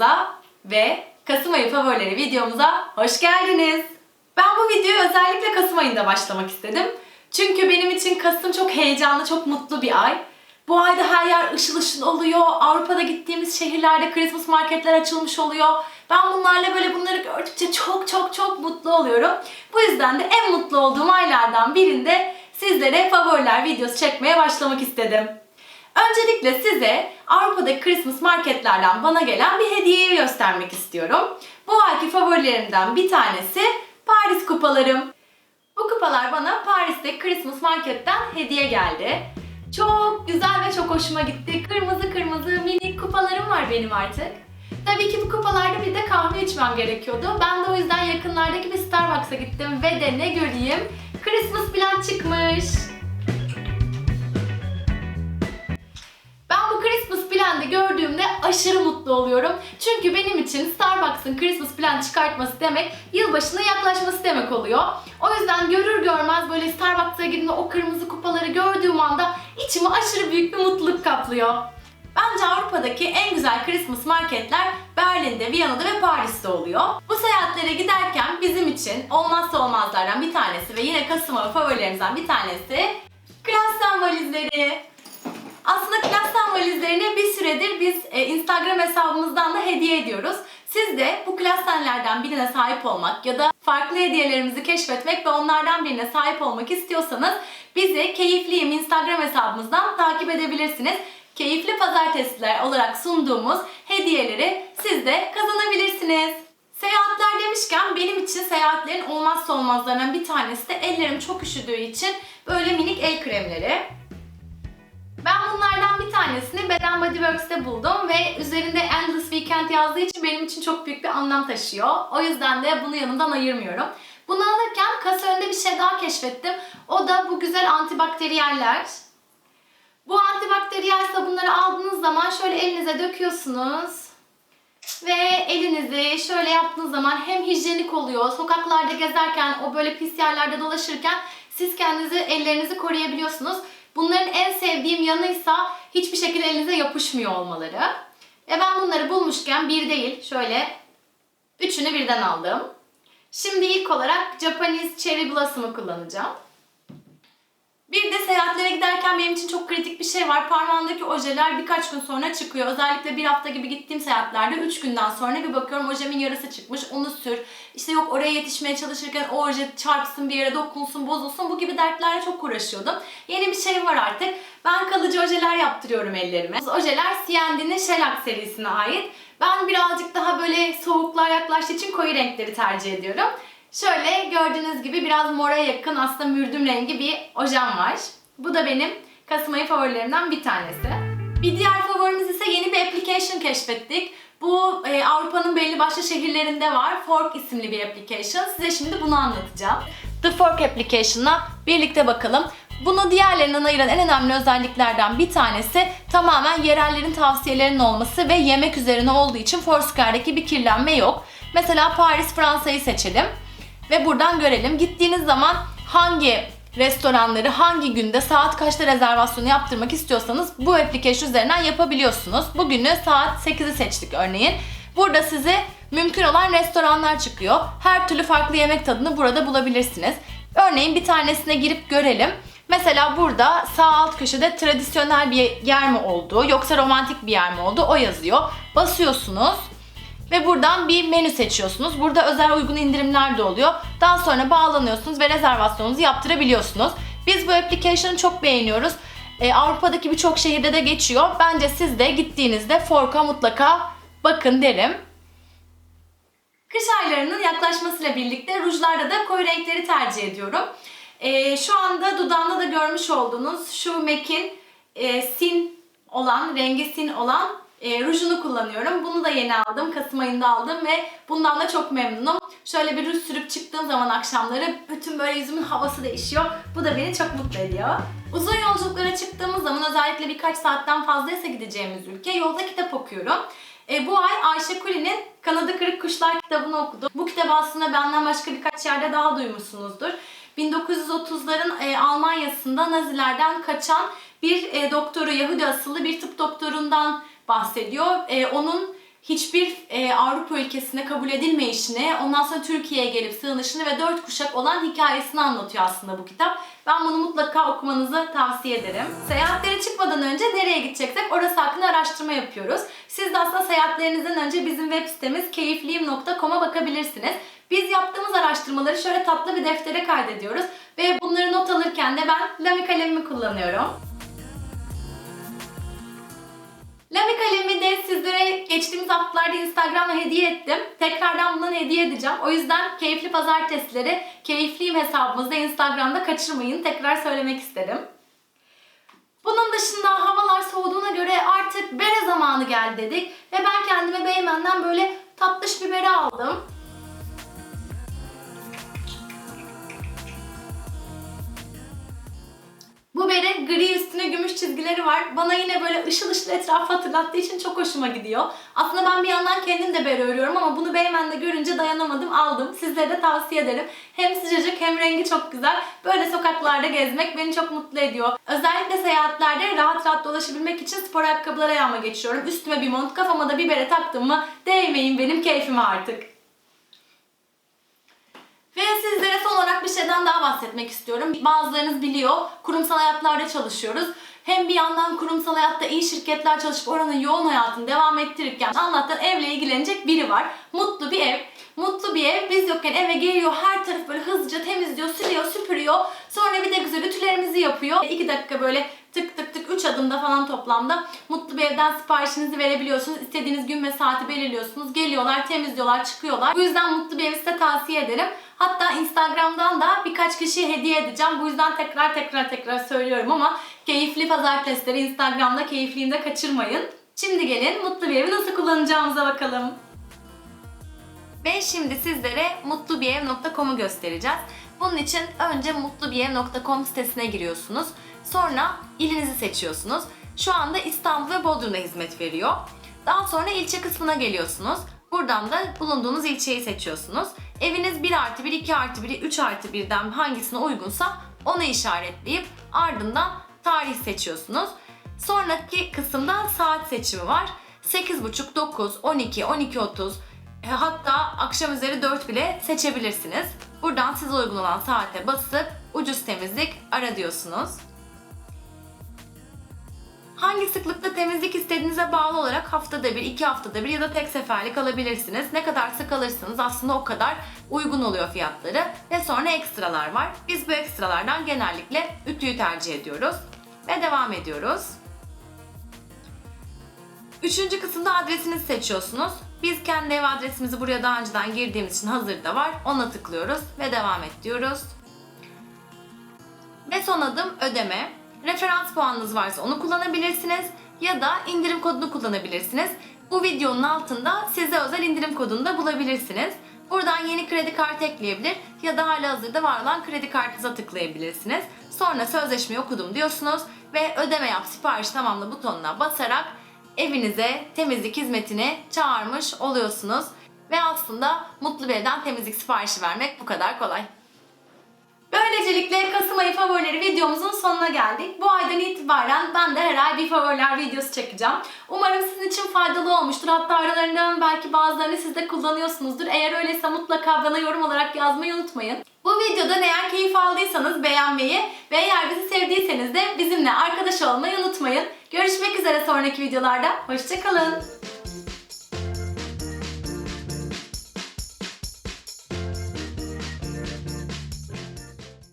Kanalımıza ve Kasım ayı favorileri videomuza hoş geldiniz. Ben bu videoyu özellikle Kasım ayında başlamak istedim. Çünkü benim için Kasım çok heyecanlı, çok mutlu bir ay. Bu ayda her yer ışıl ışıl oluyor. Avrupa'da gittiğimiz şehirlerde Christmas marketler açılmış oluyor. Ben bunlarla böyle bunları gördükçe çok çok çok mutlu oluyorum. Bu yüzden de en mutlu olduğum aylardan birinde sizlere favoriler videosu çekmeye başlamak istedim. Öncelikle size Avrupa'daki Christmas marketlerden bana gelen bir hediyeyi göstermek istiyorum. Bu ayki favorilerimden bir tanesi Paris kupalarım. Bu kupalar bana Paris'te Christmas marketten hediye geldi. Çok güzel ve çok hoşuma gitti. Kırmızı kırmızı minik kupalarım var benim artık. Tabii ki bu kupalarda bir de kahve içmem gerekiyordu. Ben de o yüzden yakınlardaki bir Starbucks'a gittim ve de ne göreyim? Christmas plan çıkmış. Plan'de gördüğümde aşırı mutlu oluyorum. Çünkü benim için Starbucks'ın Christmas Plan çıkartması demek yılbaşına yaklaşması demek oluyor. O yüzden görür görmez böyle Starbucks'a gidip o kırmızı kupaları gördüğüm anda içimi aşırı büyük bir mutluluk kaplıyor. Bence Avrupa'daki en güzel Christmas marketler Berlin'de, Viyana'da ve Paris'te oluyor. Bu seyahatlere giderken bizim için olmazsa olmazlardan bir tanesi ve yine Kasım favorilerimizden bir tanesi Klassen valizleri. Aslında Klassen valizlerini bir süredir biz e, Instagram hesabımızdan da hediye ediyoruz. Siz de bu Klassenlerden birine sahip olmak ya da farklı hediyelerimizi keşfetmek ve onlardan birine sahip olmak istiyorsanız bizi Keyifliyim Instagram hesabımızdan takip edebilirsiniz. Keyifli pazartesiler olarak sunduğumuz hediyeleri siz de kazanabilirsiniz. Seyahatler demişken benim için seyahatlerin olmazsa olmazlarından bir tanesi de ellerim çok üşüdüğü için böyle minik el kremleri. Ben bunlardan bir tanesini Beden Body Works'te buldum ve üzerinde Endless Weekend yazdığı için benim için çok büyük bir anlam taşıyor. O yüzden de bunu yanımdan ayırmıyorum. Bunu alırken kasa önünde bir şey daha keşfettim. O da bu güzel antibakteriyeller. Bu antibakteriyel sabunları aldığınız zaman şöyle elinize döküyorsunuz. Ve elinizi şöyle yaptığınız zaman hem hijyenik oluyor, sokaklarda gezerken, o böyle pis yerlerde dolaşırken siz kendinizi, ellerinizi koruyabiliyorsunuz. Bunların en sevdiğim yanıysa hiçbir şekilde elinize yapışmıyor olmaları. Ve ben bunları bulmuşken bir değil, şöyle üçünü birden aldım. Şimdi ilk olarak Japanese Cherry Blossom'u kullanacağım. Bir de seyahatlere giderken benim için çok kritik bir şey var. Parmağımdaki ojeler birkaç gün sonra çıkıyor. Özellikle bir hafta gibi gittiğim seyahatlerde 3 günden sonra bir bakıyorum ojemin yarısı çıkmış. Onu sür. İşte yok oraya yetişmeye çalışırken o oje çarpsın bir yere dokunsun bozulsun. Bu gibi dertlerle çok uğraşıyordum. Yeni bir şey var artık. Ben kalıcı ojeler yaptırıyorum ellerime. Bu Ojeler CND'nin Shellac serisine ait. Ben birazcık daha böyle soğuklar yaklaştığı için koyu renkleri tercih ediyorum. Şöyle gördüğünüz gibi biraz mora yakın aslında mürdüm rengi bir ojem var. Bu da benim Kasım ayı favorilerimden bir tanesi. Bir diğer favorimiz ise yeni bir application keşfettik. Bu e, Avrupa'nın belli başlı şehirlerinde var. Fork isimli bir application. Size şimdi bunu anlatacağım. The Fork application'a birlikte bakalım. Bunu diğerlerinden ayıran en önemli özelliklerden bir tanesi tamamen yerellerin tavsiyelerinin olması ve yemek üzerine olduğu için Foursquare'daki bir kirlenme yok. Mesela Paris, Fransa'yı seçelim ve buradan görelim. Gittiğiniz zaman hangi restoranları hangi günde saat kaçta rezervasyonu yaptırmak istiyorsanız bu application üzerinden yapabiliyorsunuz. Bugünü saat 8'i seçtik örneğin. Burada size mümkün olan restoranlar çıkıyor. Her türlü farklı yemek tadını burada bulabilirsiniz. Örneğin bir tanesine girip görelim. Mesela burada sağ alt köşede tradisyonel bir yer mi olduğu yoksa romantik bir yer mi olduğu o yazıyor. Basıyorsunuz ve buradan bir menü seçiyorsunuz. Burada özel uygun indirimler de oluyor. Daha sonra bağlanıyorsunuz ve rezervasyonunuzu yaptırabiliyorsunuz. Biz bu application'ı çok beğeniyoruz. Ee, Avrupa'daki birçok şehirde de geçiyor. Bence siz de gittiğinizde Fork'a mutlaka bakın derim. Kış aylarının yaklaşmasıyla birlikte rujlarda da koyu renkleri tercih ediyorum. Ee, şu anda dudağında da görmüş olduğunuz şu MAC'in e, sin olan, rengi sin olan e, rujunu kullanıyorum. Bunu da yeni aldım. Kasım ayında aldım ve bundan da çok memnunum. Şöyle bir ruj sürüp çıktığım zaman akşamları bütün böyle yüzümün havası değişiyor. Bu da beni çok mutlu ediyor. Uzun yolculuklara çıktığımız zaman özellikle birkaç saatten fazlaysa gideceğimiz ülke yolda kitap okuyorum. E, bu ay Ayşe Kuli'nin Kanada Kırık Kuşlar kitabını okudum. Bu kitabı aslında benden başka birkaç yerde daha duymuşsunuzdur. 1930'ların e, Almanya'sında Nazilerden kaçan bir e, doktoru, Yahudi asıllı bir tıp doktorundan bahsediyor. E, onun hiçbir e, Avrupa ülkesine kabul edilmeyişini, ondan sonra Türkiye'ye gelip sığınışını ve dört kuşak olan hikayesini anlatıyor aslında bu kitap. Ben bunu mutlaka okumanızı tavsiye ederim. Seyahatlere çıkmadan önce nereye gideceksek orası hakkında araştırma yapıyoruz. Siz de aslında seyahatlerinizden önce bizim web sitemiz keyifliyim.com'a bakabilirsiniz. Biz yaptığımız araştırmaları şöyle tatlı bir deftere kaydediyoruz ve bunları not alırken de ben Lamy kalemimi kullanıyorum. Lamy kalemi de sizlere geçtiğimiz haftalarda Instagram'da hediye ettim. Tekrardan bundan hediye edeceğim. O yüzden keyifli pazartesileri keyifliyim hesabımızda Instagram'da kaçırmayın. Tekrar söylemek isterim. Bunun dışında havalar soğuduğuna göre artık bere zamanı geldi dedik. Ve ben kendime Beymen'den böyle tatlış bir bere aldım. Gümüş çizgileri var. Bana yine böyle ışıl ışıl etrafı hatırlattığı için çok hoşuma gidiyor. Aslında ben bir yandan kendim de bere örüyorum ama bunu Beymen'de görünce dayanamadım aldım. Sizlere de tavsiye ederim. Hem sıcacık hem rengi çok güzel. Böyle sokaklarda gezmek beni çok mutlu ediyor. Özellikle seyahatlerde rahat rahat dolaşabilmek için spor ayakkabılar ayağıma geçiyorum. Üstüme bir mont, kafama da bir bere taktım mı değmeyin benim keyfime artık. Ve sizlere son olarak bir şeyden daha bahsetmek istiyorum. Bazılarınız biliyor, kurumsal hayatlarda çalışıyoruz. Hem bir yandan kurumsal hayatta iyi şirketler çalışıp oranın yoğun hayatını devam ettirirken Allah'tan evle ilgilenecek biri var. Mutlu bir ev. Mutlu bir ev. Biz yokken eve geliyor, her taraf böyle hızlıca temizliyor, siliyor, süpürüyor. Sonra bir de güzel ütülerimizi yapıyor. 2 dakika böyle tık tık tık 3 adımda falan toplamda mutlu bir evden siparişinizi verebiliyorsunuz. İstediğiniz gün ve saati belirliyorsunuz. Geliyorlar, temizliyorlar, çıkıyorlar. Bu yüzden mutlu bir evi size tavsiye ederim. Hatta Instagram'dan da birkaç kişiye hediye edeceğim. Bu yüzden tekrar tekrar tekrar söylüyorum ama keyifli pazartesileri Instagram'da keyifliğinde kaçırmayın. Şimdi gelin mutlu bir evi nasıl kullanacağımıza bakalım. Ve şimdi sizlere mutlubirev.com'u göstereceğiz. Bunun için önce mutlubirev.com sitesine giriyorsunuz. Sonra ilinizi seçiyorsunuz. Şu anda İstanbul ve Bodrum'da hizmet veriyor. Daha sonra ilçe kısmına geliyorsunuz. Buradan da bulunduğunuz ilçeyi seçiyorsunuz. Eviniz 1 artı 1, 2 artı 1, 3 artı 1'den hangisine uygunsa onu işaretleyip ardından tarih seçiyorsunuz. Sonraki kısımda saat seçimi var. 8.30, 9, 12, 12.30 e, hatta akşam üzeri 4 bile seçebilirsiniz. Buradan size uygun olan saate basıp ucuz temizlik ara diyorsunuz. Hangi sıklıkta temizlik istediğinize bağlı olarak haftada bir, iki haftada bir ya da tek seferlik alabilirsiniz. Ne kadar sık alırsanız aslında o kadar uygun oluyor fiyatları. Ve sonra ekstralar var. Biz bu ekstralardan genellikle ütüyü tercih ediyoruz. Ve devam ediyoruz. Üçüncü kısımda adresinizi seçiyorsunuz. Biz kendi ev adresimizi buraya daha önceden girdiğimiz için hazırda var. Ona tıklıyoruz ve devam et diyoruz. Ve son adım ödeme. Referans puanınız varsa onu kullanabilirsiniz ya da indirim kodunu kullanabilirsiniz. Bu videonun altında size özel indirim kodunu da bulabilirsiniz. Buradan yeni kredi kartı ekleyebilir ya da hala hazırda var olan kredi kartınıza tıklayabilirsiniz. Sonra sözleşmeyi okudum diyorsunuz ve ödeme yap sipariş tamamla butonuna basarak evinize temizlik hizmetini çağırmış oluyorsunuz. Ve aslında mutlu bir evden temizlik siparişi vermek bu kadar kolay. Böylecelikle Kasım ayı favorileri videomuzun sonuna geldik. Bu aydan itibaren ben de her ay bir favoriler videosu çekeceğim. Umarım sizin için faydalı olmuştur. Hatta aralarından belki bazılarını siz de kullanıyorsunuzdur. Eğer öyleyse mutlaka bana yorum olarak yazmayı unutmayın. Bu videodan eğer keyif aldıysanız beğenmeyi ve eğer bizi sevdiyseniz de bizimle arkadaş olmayı unutmayın. Görüşmek üzere sonraki videolarda. Hoşçakalın.